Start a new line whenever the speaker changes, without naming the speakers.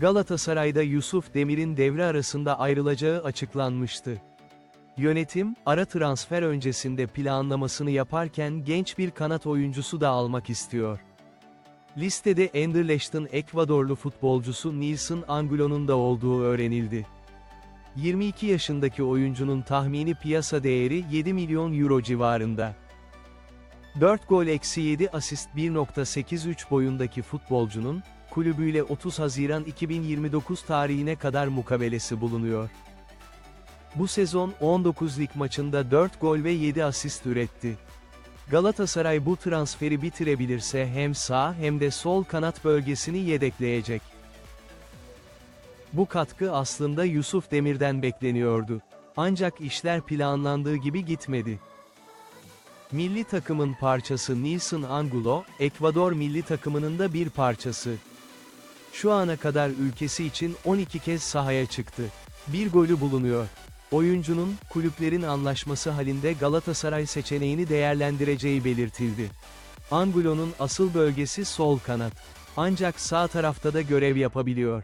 Galatasaray'da Yusuf Demir'in devre arasında ayrılacağı açıklanmıştı. Yönetim, ara transfer öncesinde planlamasını yaparken genç bir kanat oyuncusu da almak istiyor. Listede Anderlecht'in Ekvadorlu futbolcusu Nilson Angulo'nun da olduğu öğrenildi. 22 yaşındaki oyuncunun tahmini piyasa değeri 7 milyon euro civarında. 4 gol eksi 7 asist 1.83 boyundaki futbolcunun, kulübüyle 30 Haziran 2029 tarihine kadar mukabelesi bulunuyor. Bu sezon 19 lig maçında 4 gol ve 7 asist üretti. Galatasaray bu transferi bitirebilirse hem sağ hem de sol kanat bölgesini yedekleyecek. Bu katkı aslında Yusuf Demir'den bekleniyordu. Ancak işler planlandığı gibi gitmedi. Milli takımın parçası Nilson Angulo, Ekvador milli takımının da bir parçası. Şu ana kadar ülkesi için 12 kez sahaya çıktı. Bir golü bulunuyor. Oyuncunun, kulüplerin anlaşması halinde Galatasaray seçeneğini değerlendireceği belirtildi. Angulo'nun asıl bölgesi sol kanat. Ancak sağ tarafta da görev yapabiliyor.